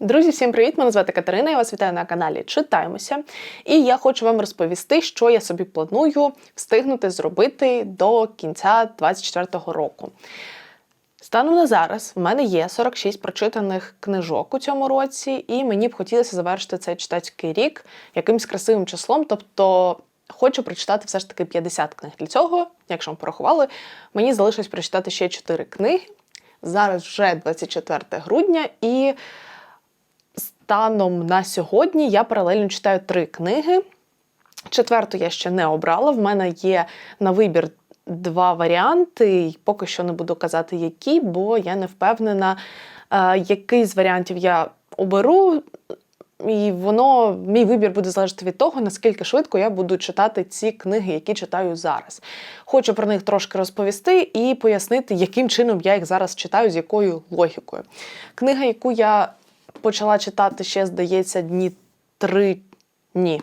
Друзі, всім привіт! Мене звати Катерина. Я вас вітаю на каналі Читаємося. І я хочу вам розповісти, що я собі планую встигнути зробити до кінця 2024 року. Станом на зараз в мене є 46 прочитаних книжок у цьому році, і мені б хотілося завершити цей читацький рік якимось красивим числом. Тобто хочу прочитати все ж таки 50 книг. Для цього, якщо ми порахували, мені залишилось прочитати ще 4 книги. Зараз вже 24 грудня, і станом на сьогодні я паралельно читаю три книги. Четверту я ще не обрала. В мене є на вибір два варіанти. і Поки що не буду казати, які, бо я не впевнена, е, який з варіантів я оберу. І воно, мій вибір буде залежати від того, наскільки швидко я буду читати ці книги, які читаю зараз. Хочу про них трошки розповісти і пояснити, яким чином я їх зараз читаю, з якою логікою. Книга, яку я почала читати ще, здається, дні три ні.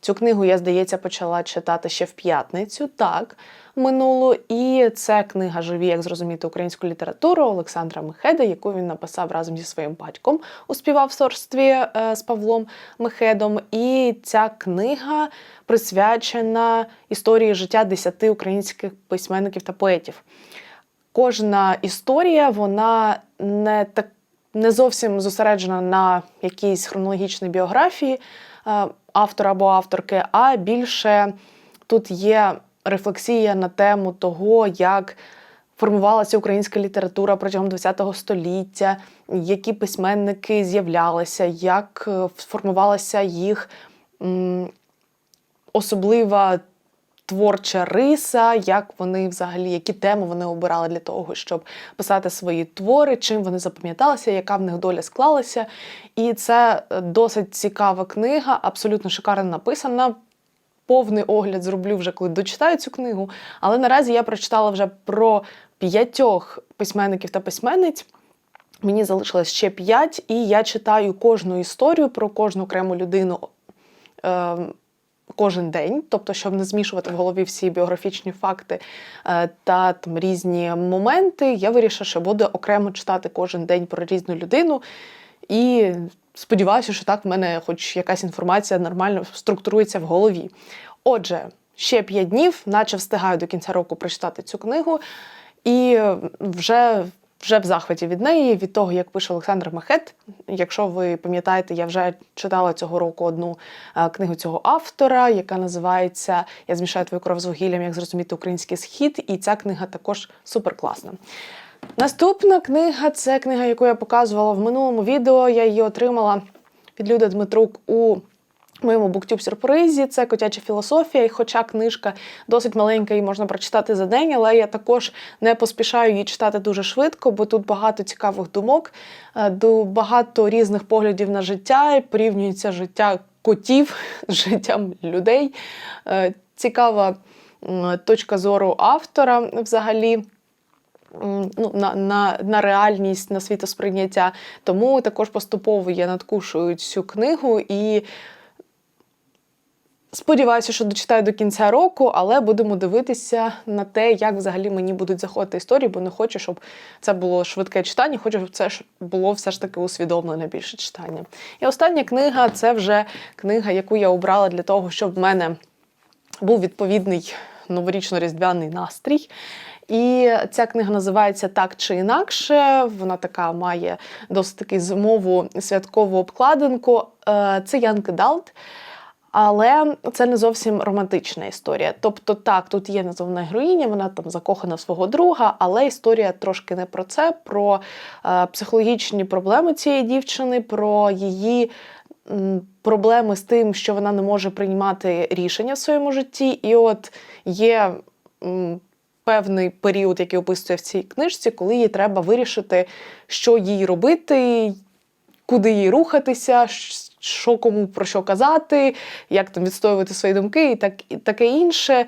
Цю книгу я, здається, почала читати ще в п'ятницю, так, минулу. І це книга Живі, як зрозуміти українську літературу Олександра Мехеда, яку він написав разом зі своїм батьком у співавторстві е, з Павлом Мехедом. І ця книга присвячена історії життя десяти українських письменників та поетів. Кожна історія, вона не так не зовсім зосереджена на якійсь хронологічній біографії е, автора або авторки, а більше тут є рефлексія на тему того, як формувалася українська література протягом ХХ століття, які письменники з'являлися, як е, сформувалася їх особлива творча риса, як вони взагалі, які теми вони обирали для того, щоб писати свої твори, чим вони запам'яталися, яка в них доля склалася. І це досить цікава книга, абсолютно шикарно написана. Повний огляд зроблю вже коли дочитаю цю книгу. Але наразі я прочитала вже про п'ятьох письменників та письменниць. Мені залишилось ще п'ять, і я читаю кожну історію про кожну окрему людину. Е кожен день, тобто, щоб не змішувати в голові всі біографічні факти е, та там різні моменти, я вирішила, що буду окремо читати кожен день про різну людину. І сподіваюся, що так в мене хоч якась інформація нормально структурується в голові. Отже, ще п'ять днів, наче встигаю до кінця року прочитати цю книгу, і вже вже в захваті від неї, від того, як пише Олександр Махет. Якщо ви пам'ятаєте, я вже читала цього року одну е, книгу цього автора, яка називається Я змішаю твою кров з вугіллям, як зрозуміти український схід. І ця книга також суперкласна. Наступна книга це книга, яку я показувала в минулому відео. Я її отримала від Люди Дмитрук у моєму буктюб сюрпризі це котяча філософія, і хоча книжка досить маленька і можна прочитати за день, але я також не поспішаю її читати дуже швидко, бо тут багато цікавих думок, е, багато різних поглядів на життя, порівнюється життя котів з життям людей. Е, цікава точка зору автора взагалі. Ну, на на, на реальність, на світосприйняття. Тому також поступово я надкушую цю книгу і Сподіваюся, що дочитаю до кінця року, але будемо дивитися на те, як взагалі мені будуть заходити історії, бо не хочу, щоб це було швидке читання, хочу, щоб це було все ж таки усвідомлене більше читання. І остання книга це вже книга, яку я обрала для того, щоб в мене був відповідний новорічно-різдвяний настрій. І ця книга називається Так чи інакше. Вона така має досить таки зимову святкову обкладинку. Е, це Янки Далт. Але це не зовсім романтична історія. Тобто, так, тут є назовна героїня, вона там закохана в свого друга, але історія трошки не про це, про е, психологічні проблеми цієї дівчини, про її. Проблеми з тим, що вона не може приймати рішення в своєму житті, і от є певний період, який описує в цій книжці, коли їй треба вирішити, що їй робити, куди їй рухатися, що кому про що казати, як там відстоювати свої думки і так і таке інше.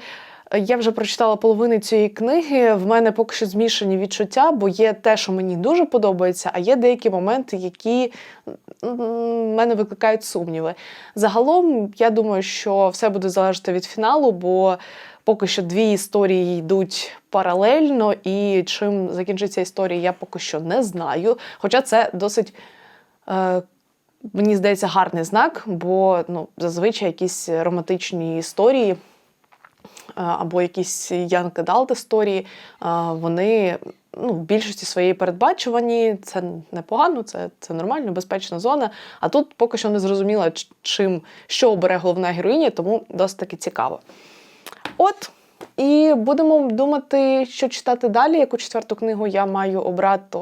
Я вже прочитала половину цієї книги. В мене поки що змішані відчуття, бо є те, що мені дуже подобається, а є деякі моменти, які в мене викликають сумніви. Загалом, я думаю, що все буде залежати від фіналу, бо поки що дві історії йдуть паралельно, і чим закінчиться історія, я поки що не знаю. Хоча це досить е, мені здається, гарний знак, бо ну, зазвичай якісь романтичні історії. е, Або якісь young adult історії, е, вони ну, в більшості своєї передбачувані. Це непогано, це, це нормально, безпечна зона. А тут поки що не зрозуміла, чим що обере головна героїня, тому досить таки цікаво. От. І будемо думати, що читати далі, яку четверту книгу я маю обрати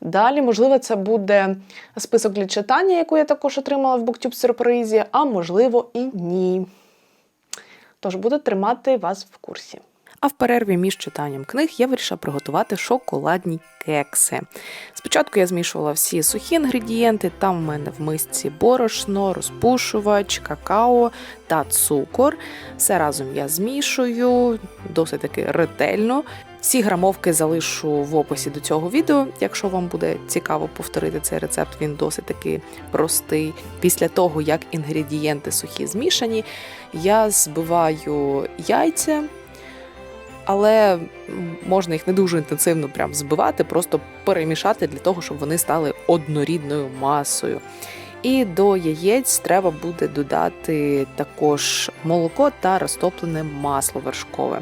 далі. Можливо, це буде список для читання, яку я також отримала в BookTube сюрпризі, а можливо і ні. Тож буду тримати вас в курсі. А в перерві між читанням книг я вирішила приготувати шоколадні кекси. Спочатку я змішувала всі сухі інгредієнти. Там в мене в мисці борошно, розпушувач, какао та цукор. Все разом я змішую досить таки ретельно. Всі грамовки залишу в описі до цього відео. Якщо вам буде цікаво повторити цей рецепт, він досить таки простий. Після того, як інгредієнти сухі змішані, я збиваю яйця але можна їх не дуже інтенсивно прям збивати, просто перемішати для того, щоб вони стали однорідною масою. І до яєць треба буде додати також молоко та розтоплене масло вершкове.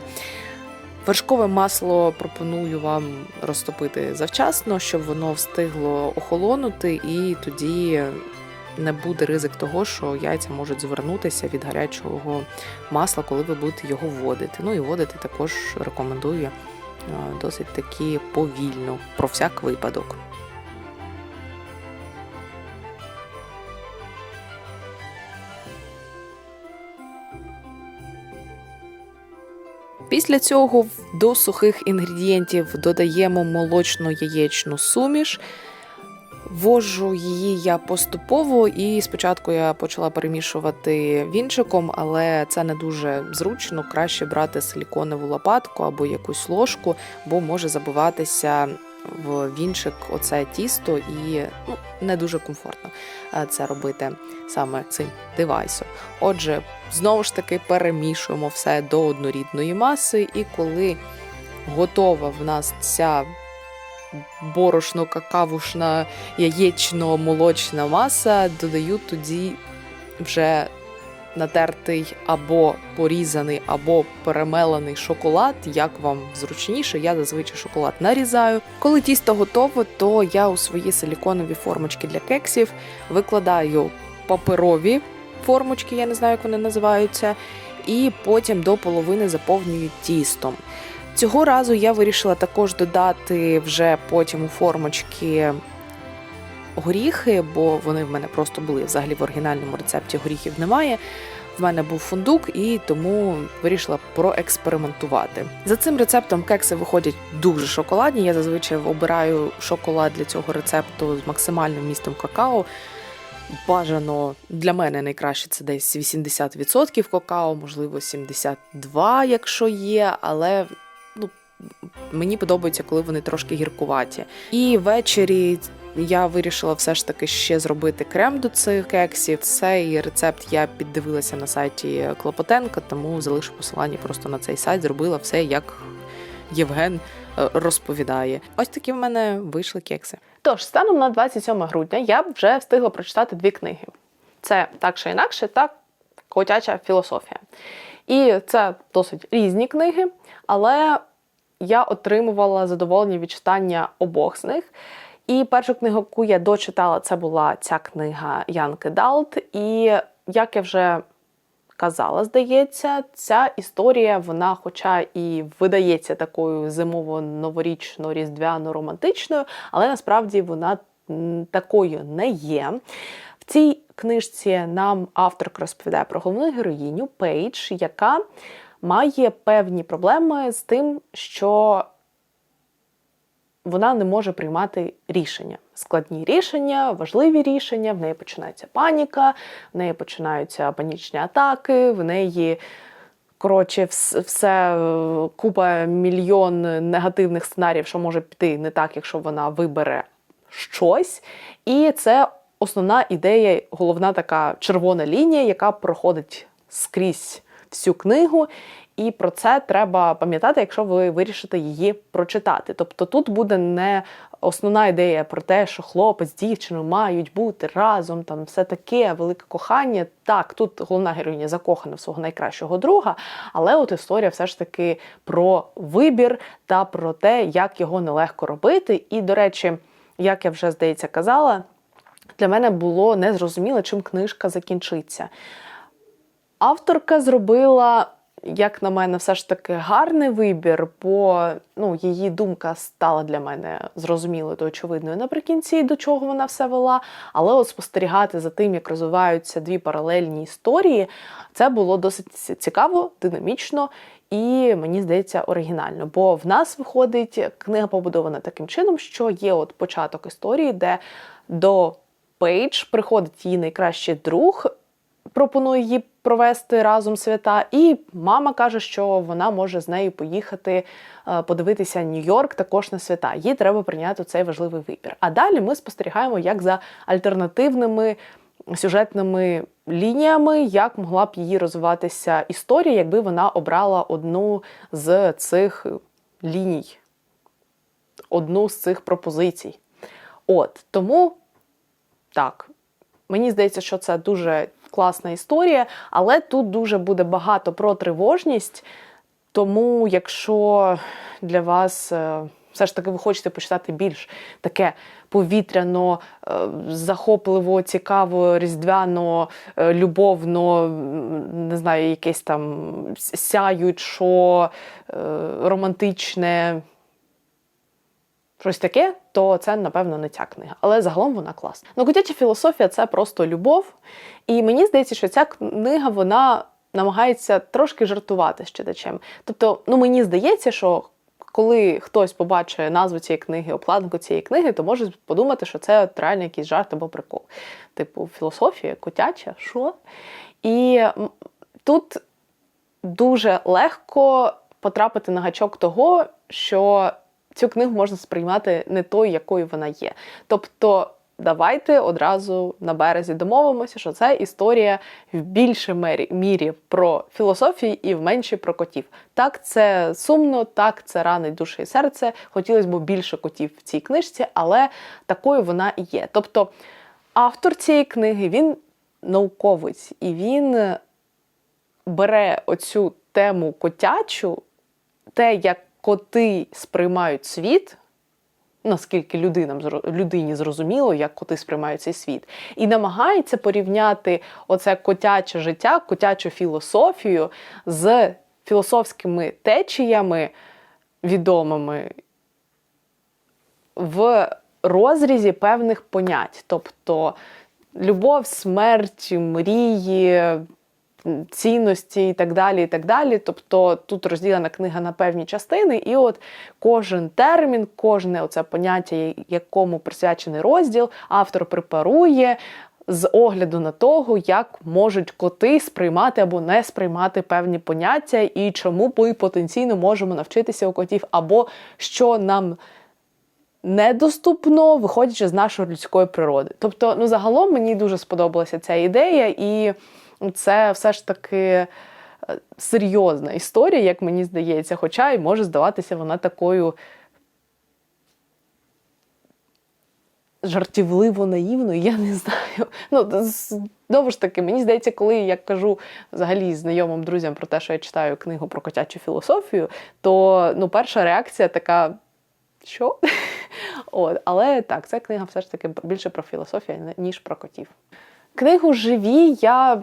Вершкове масло пропоную вам розтопити завчасно, щоб воно встигло охолонути, і тоді не буде ризик того, що яйця можуть звернутися від гарячого масла, коли ви будете його вводити. Ну і вводити також рекомендую е, досить таки повільно, про всяк випадок. Після цього до сухих інгредієнтів додаємо молочно-яєчну суміш. Вожу її я поступово, і спочатку я почала перемішувати вінчиком, але це не дуже зручно. Краще брати силіконову лопатку або якусь ложку, бо може забиватися в вінчик оце тісто, і ну, не дуже комфортно е, це робити саме цим девайсом. Отже, знову ж таки перемішуємо все до однорідної маси, і коли готова в нас ця борошно, какавушна, яєчно-молочна маса, додаю тоді вже натертий або порізаний, або перемелений шоколад, як вам зручніше. Я зазвичай шоколад нарізаю. Коли тісто готове, то я у свої силіконові формочки для кексів викладаю паперові формочки, я не знаю, як вони називаються, і потім до половини заповнюю тістом. Цього разу я вирішила також додати вже потім у формочки горіхи, бо вони в мене просто були взагалі в оригінальному рецепті горіхів немає. В мене був фундук, і тому вирішила проекспериментувати. За цим рецептом кекси виходять дуже шоколадні. Я зазвичай обираю шоколад для цього рецепту з максимальним вмістом какао. Бажано для мене найкраще це десь 80% какао, можливо, 72%, якщо є, але ну, мені подобається, коли вони трошки гіркуваті. І ввечері я вирішила все ж таки ще зробити крем до цих кексів. Цей рецепт я піддивилася на сайті Клопотенка, тому залишу посилання просто на цей сайт. Зробила все, як Євген е, розповідає. Ось такі в мене вийшли кекси. Тож, станом на 27 грудня я вже встигла прочитати дві книги: це так чи інакше та котяча філософія. І це досить різні книги, але я отримувала задоволення від читання обох з них. І першу книгу, яку я дочитала, це була ця книга Янки Далт. І як я вже казала, здається, ця історія, вона, хоча і видається такою зимово-новорічно-різдвяно-романтичною, але насправді вона такою не є. В цій книжці нам авторка розповідає про головну героїню Пейдж, яка має певні проблеми з тим, що вона не може приймати рішення. Складні рішення, важливі рішення, в неї починається паніка, в неї починаються панічні атаки, в неї. Коротше, все е, купа мільйон негативних сценаріїв, що може піти не так, якщо вона вибере щось. І це основна ідея, головна така червона лінія, яка проходить скрізь всю книгу. І про це треба пам'ятати, якщо ви вирішите її прочитати. Тобто тут буде не основна ідея про те, що хлопець дівчиною мають бути разом, там все таке, велике кохання. Так, тут головна героїня закохана в свого найкращого друга, але от історія все ж таки про вибір та про те, як його нелегко робити. І, до речі, як я вже здається казала, для мене було незрозуміло, чим книжка закінчиться. Авторка зробила, як на мене, все ж таки гарний вибір, бо ну, її думка стала для мене зрозумілою та очевидною наприкінці, до чого вона все вела. Але от спостерігати за тим, як розвиваються дві паралельні історії, це було досить цікаво, динамічно і мені здається оригінально. Бо в нас виходить книга побудована таким чином, що є от початок історії, де до Пейдж приходить її найкращий друг, пропонує їй провести разом свята, і мама каже, що вона може з нею поїхати е, подивитися Нью-Йорк також на свята. Їй треба прийняти цей важливий вибір. А далі ми спостерігаємо, як за альтернативними сюжетними лініями, як могла б її розвиватися історія, якби вона обрала одну з цих ліній, одну з цих пропозицій. От тому так, мені здається, що це дуже класна історія, але тут дуже буде багато про тривожність. Тому, якщо для вас е, все ж таки ви хочете почитати більш таке повітряно, е, захопливо, цікаво, різдвяно, е, любовно, не знаю, якесь там сяючо, романтичне. Щось таке, то це, напевно, не ця книга. Але загалом вона класна. Ну, котяча філософія це просто любов. І мені здається, що ця книга вона намагається трошки жартувати з читачем. Тобто, ну мені здається, що коли хтось побачить назву цієї книги, обкладинку цієї книги, то може подумати, що це реально якийсь жарт або прикол. Типу, філософія, котяча, що? І тут дуже легко потрапити на гачок того, що цю книгу можна сприймати не тою, якою вона є. Тобто, давайте одразу на березі домовимося, що це історія в більшій мірі про філософію і в меншій про котів. Так, це сумно, так, це ранить душу і серце. Хотілося б більше котів в цій книжці, але такою вона і є. Тобто, автор цієї книги він науковець і він бере оцю тему котячу, те, як коти сприймають світ, наскільки людинам, людині зрозуміло, як коти сприймають цей світ, і намагається порівняти оце котяче життя, котячу філософію з філософськими течіями відомими в розрізі певних понять. Тобто любов, смерть, мрії, цінності і так далі. і так далі. Тобто тут розділена книга на певні частини, і от кожен термін, кожне оце поняття, якому присвячений розділ, автор препарує. З огляду на того, як можуть коти сприймати або не сприймати певні поняття, і чому ми потенційно можемо навчитися у котів, або що нам недоступно, виходячи з нашої людської природи. Тобто, ну загалом мені дуже сподобалася ця ідея, і це все ж таки е, серйозна історія, як мені здається, хоча й може здаватися вона такою жартівливо наївною, я не знаю. Ну, знову ж таки, мені здається, коли я кажу взагалі знайомим друзям про те, що я читаю книгу про котячу філософію, то ну, перша реакція така. Що? От, але так, ця книга все ж таки більше про філософію, ніж про котів. Книгу живі я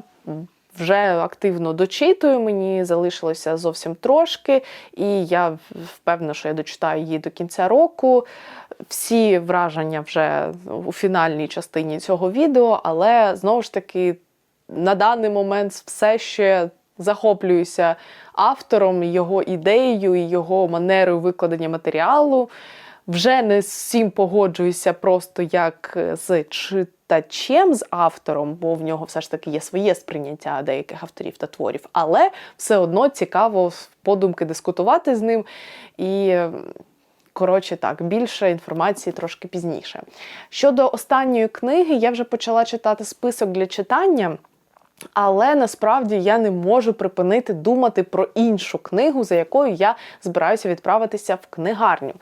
вже активно дочитую. Мені залишилося зовсім трошки, і я впевнена, що я дочитаю її до кінця року. Всі враження вже у фінальній частині цього відео, але знову ж таки на даний момент все ще захоплююся автором, його ідеєю і його манерою викладення матеріалу. Вже не з всім погоджуюся просто як з читачем, з автором, бо в нього все ж таки є своє сприйняття деяких авторів та творів, але все одно цікаво подумки дискутувати з ним. І Коротше, так, більше інформації трошки пізніше. Щодо останньої книги, я вже почала читати список для читання. Але насправді я не можу припинити думати про іншу книгу, за якою я збираюся відправитися в книгарню.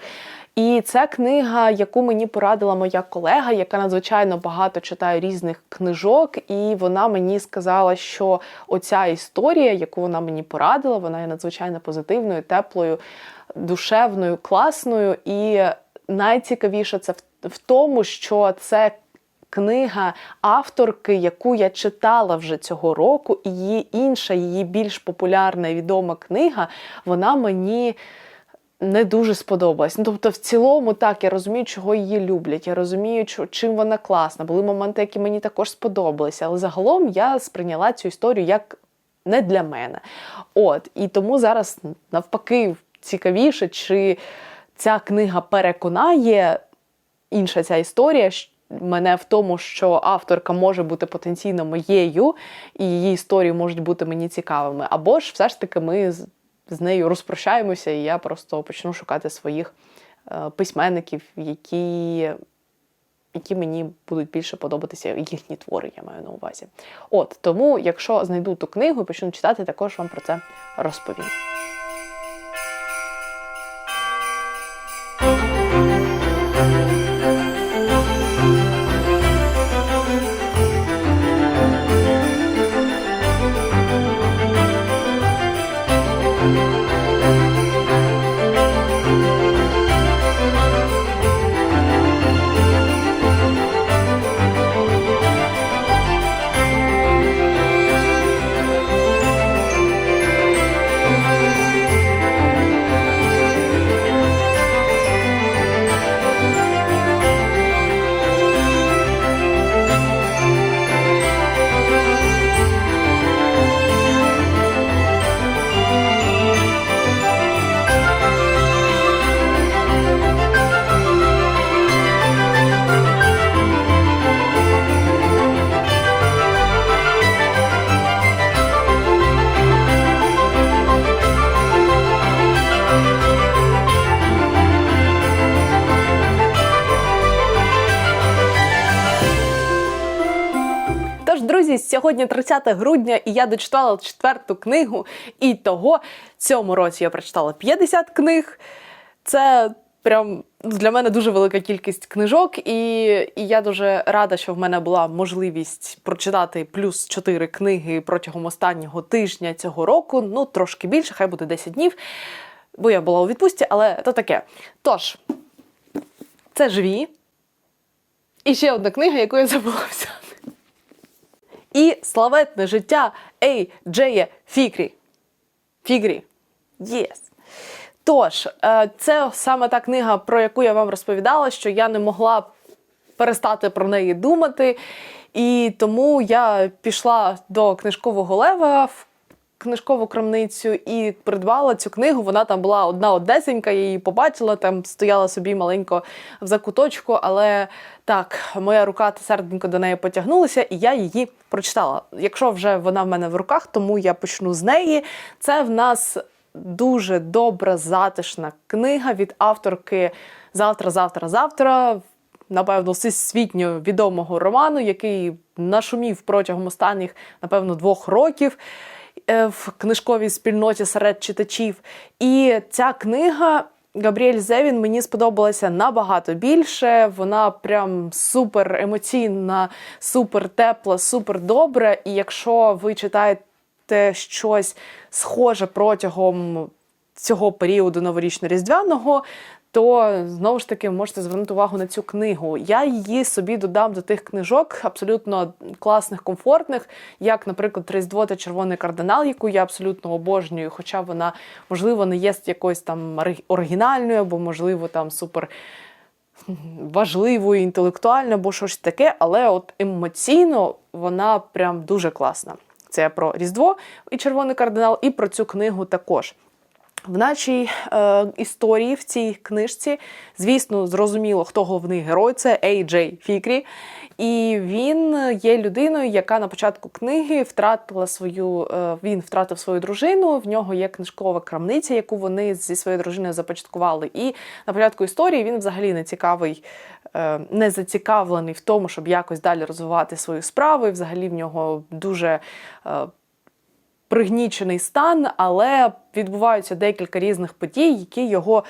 І це книга, яку мені порадила моя колега, яка надзвичайно багато читає різних книжок, і вона мені сказала, що оця історія, яку вона мені порадила, вона є надзвичайно позитивною, теплою, душевною, класною. І найцікавіше це в, тому, що це книга авторки, яку я читала вже цього року, і її інша, її більш популярна і відома книга, вона мені. Не дуже сподобалась. Ну, тобто, в цілому, так, я розумію, чого її люблять. Я розумію, чим вона класна. Були моменти, які мені також сподобалися. Але загалом я сприйняла цю історію як не для мене. От, і тому зараз навпаки цікавіше, чи ця книга переконає інша ця історія мене в тому, що авторка може бути потенційно моєю, і її історії можуть бути мені цікавими. Або ж все ж таки ми з, нею розпрощаємося, і я просто почну шукати своїх е, письменників, які, які мені будуть більше подобатися їхні твори, я маю на увазі. От тому, якщо знайду ту книгу і почну читати, також вам про це розповім. Друзі, сьогодні 30 грудня, і я дочитала четверту книгу. І того цьому році я прочитала 50 книг. Це прям для мене дуже велика кількість книжок, і, і я дуже рада, що в мене була можливість прочитати плюс 4 книги протягом останнього тижня цього року. Ну, трошки більше, хай буде 10 днів. Бо я була у відпустці, але то таке. Тож, це живі. І ще одна книга, яку я забула взяти. І славетне життя Ей Джея Фігрі. Фігрі. Єс. Тож, е, це саме та книга, про яку я вам розповідала, що я не могла перестати про неї думати. І тому я пішла до книжкового лева в книжкову крамницю і придбала цю книгу. Вона там була одна одесенька, я її побачила, там стояла собі маленько в закуточку, але так, моя рука та серденько до неї потягнулася, і я її прочитала. Якщо вже вона в мене в руках, тому я почну з неї. Це в нас дуже добра, затишна книга від авторки Завтра, завтра, завтра. Напевно, всесвітньо відомого роману, який нашумів протягом останніх, напевно, двох років в книжковій спільноті серед читачів. І ця книга Габріель Зевін мені сподобалася набагато більше. Вона прям супер емоційна, супер тепла, супер добра. І якщо ви читаєте щось схоже протягом цього періоду новорічно-різдвяного, то знову ж таки можете звернути увагу на цю книгу. Я її собі додам до тих книжок, абсолютно класних, комфортних, як, наприклад, Різдво та Червоний кардинал, яку я абсолютно обожнюю, хоча вона, можливо, не є якоюсь там оригінальною, або, можливо, там супер важливою, інтелектуальною, або щось таке, але от емоційно вона прям дуже класна. Це про Різдво і Червоний кардинал, і про цю книгу також. В нашій е, історії в цій книжці, звісно, зрозуміло, хто головний герой це Ей Джей Фікрі. І він є людиною, яка на початку книги втратила свою. Е, він втратив свою дружину. В нього є книжкова крамниця, яку вони зі своєю дружиною започаткували. І на початку історії він взагалі не цікавий е, не зацікавлений в тому, щоб якось далі розвивати свою справу. І взагалі в нього дуже е, пригнічений стан, але відбуваються декілька різних подій, які його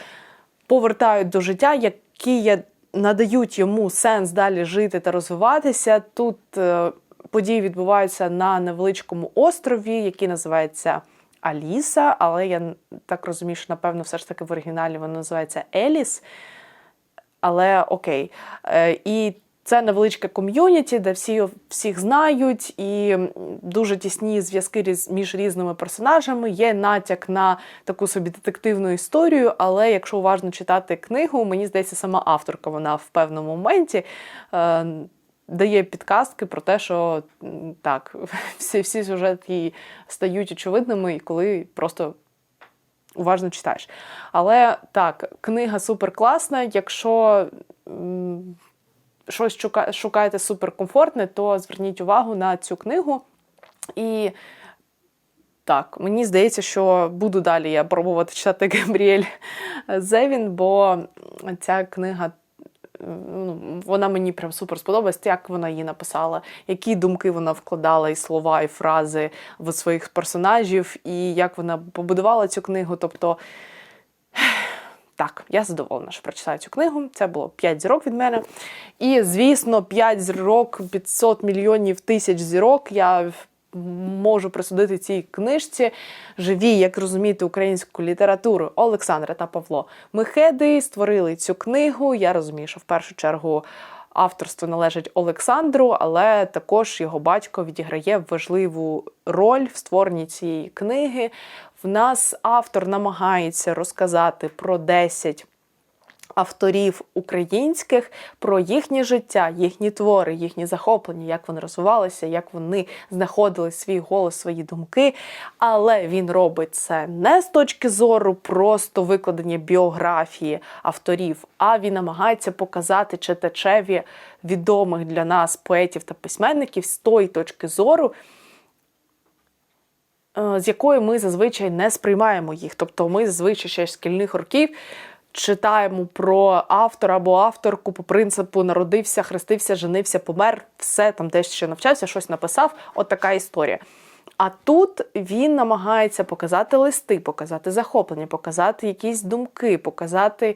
повертають до життя, які надають йому сенс далі жити та розвиватися. Тут е, події відбуваються на невеличкому острові, який називається Аліса, але я так розумію, що напевно все ж таки в оригіналі воно називається Еліс. Але окей. Е, І це невеличке ком'юніті, де всі всіх знають, і дуже тісні зв'язки між різними персонажами. Є натяк на таку собі детективну історію, але якщо уважно читати книгу, мені здається, сама авторка вона в певному моменті. Е, Дає підказки про те, що так, всі, всі сюжети стають очевидними, і коли просто уважно читаєш. Але так, книга супер класна. Якщо щось шукаєте суперкомфортне, то зверніть увагу на цю книгу. І так, мені здається, що буду далі я пробувати читати Габріель Зевін, бо ця книга. Ну, вона мені прям супер сподобалась, як вона її написала, які думки вона вкладала, і слова, і фрази в своїх персонажів, і як вона побудувала цю книгу. Тобто, так, я задоволена, що прочитаю цю книгу. Це було 5 зірок від мене. І, звісно, 5 зірок, 500 мільйонів тисяч зірок я можу присудити цій книжці. Живі, як розуміти, українську літературу Олександра та Павло Михеди створили цю книгу. Я розумію, що в першу чергу. Авторство належить Олександру, але також його батько відіграє важливу роль в створенні цієї книги. В нас автор намагається розказати про 10 авторів українських, про їхнє життя, їхні твори, їхні захоплення, як вони розвивалися, як вони знаходили свій голос, свої думки. Але він робить це не з точки зору просто викладення біографії авторів, а він намагається показати читачеві відомих для нас поетів та письменників з тої точки зору, з якої ми зазвичай не сприймаємо їх. Тобто ми зазвичай ще з шкільних років читаємо про автора або авторку по принципу народився, хрестився, женився, помер, все там десь ще навчався, щось написав. От така історія. А тут він намагається показати листи, показати захоплення, показати якісь думки, показати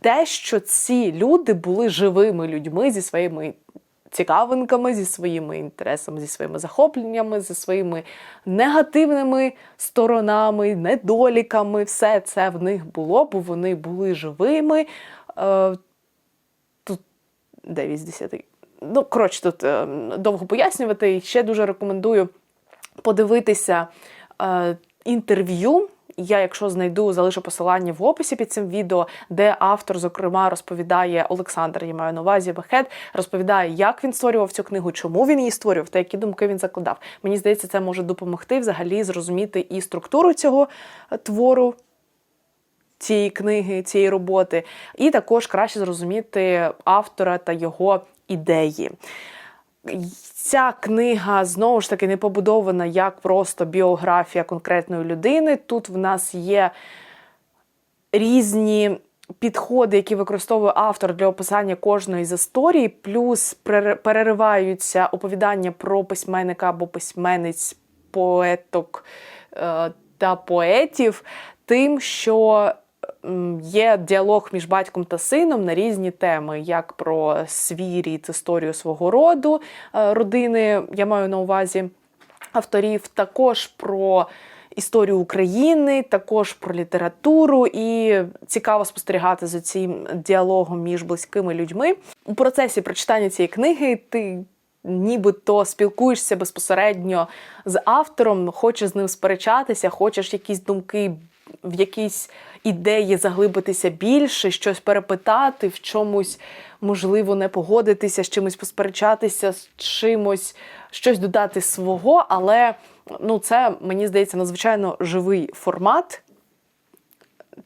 те, що ці люди були живими людьми зі своїми цікавинками, зі своїми інтересами, зі своїми захопленнями, зі своїми негативними сторонами, недоліками. Все це в них було, бо вони були живими. Е, Тут 9 з 10. Ну, коротше, тут е, довго пояснювати. І ще дуже рекомендую подивитися е, інтерв'ю. Я, якщо знайду, залишу посилання в описі під цим відео, де автор, зокрема, розповідає Олександр, я маю на увазі Бехет, розповідає, як він створював цю книгу, чому він її створював та які думки він закладав. Мені здається, це може допомогти взагалі зрозуміти і структуру цього е, твору, цієї книги, цієї роботи, і також краще зрозуміти автора та його ідеї. Ця книга знову ж таки не побудована як просто біографія конкретної людини. Тут в нас є різні підходи, які використовує автор для описання кожної з історій, плюс перер- перериваються оповідання про письменника або письменниць, поеток е, та поетів, тим, що є діалог між батьком та сином на різні теми, як про свій рід, історію свого роду, е, родини, я маю на увазі авторів, також про історію України, також про літературу, і цікаво спостерігати за цим діалогом між близькими людьми. У процесі прочитання цієї книги ти. Нібито спілкуєшся безпосередньо з автором, хочеш з ним сперечатися, хочеш якісь думки, в якійсь ідеї заглибитися більше, щось перепитати, в чомусь можливо не погодитися, з чимось посперечатися, з чимось щось додати свого, але ну, це мені здається надзвичайно живий формат.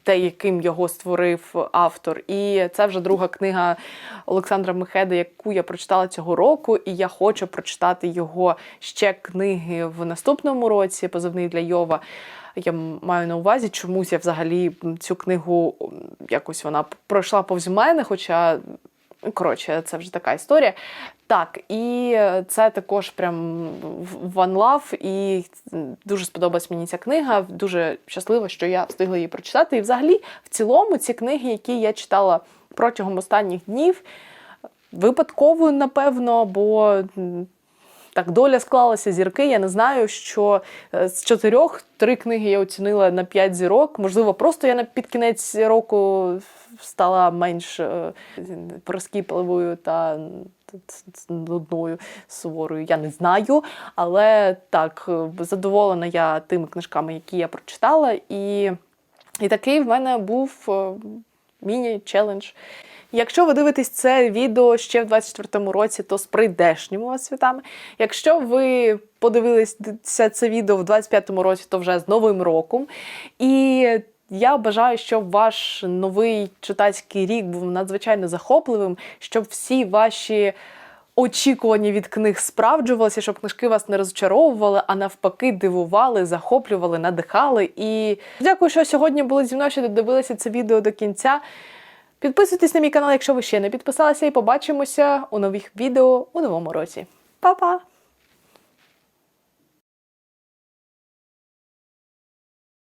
Те, яким його створив автор, і це вже друга книга Олександра Мехеда, яку я прочитала цього року, і я хочу прочитати його ще книги в наступному році. Позивний для Йова. Я маю на увазі, чомусь я взагалі цю книгу якось вона пройшла повз мене, хоча Коротше, це вже така історія. Так, і це також прям one love, і дуже сподобалась мені ця книга. Дуже щаслива, що я встигла її прочитати. І взагалі, в цілому, ці книги, які я читала протягом останніх днів, випадково, напевно, бо так доля склалася зірки. Я не знаю, що е, з чотирьох три книги я оцінила на п'ять зірок. Можливо, просто я на під кінець року стала менш е, прискіпливою та нудною суворою. Я не знаю. Але так, е, задоволена я тими книжками, які я прочитала. І, і такий в мене був е, міні-челендж. Якщо ви дивитесь це відео ще в 24-му році, то з прийдешніми вас святами. Якщо ви подивилися це відео в 25-му році, то вже з Новим роком. І я бажаю, щоб ваш новий читацький рік був надзвичайно захопливим, щоб всі ваші очікування від книг справджувалися, щоб книжки вас не розчаровували, а навпаки, дивували, захоплювали, надихали. І дякую, що сьогодні були зі мною, що додивилися це відео до кінця. Підписуйтесь на мій канал, якщо ви ще не підписалися, і побачимося у нових відео у новому році. Па-па!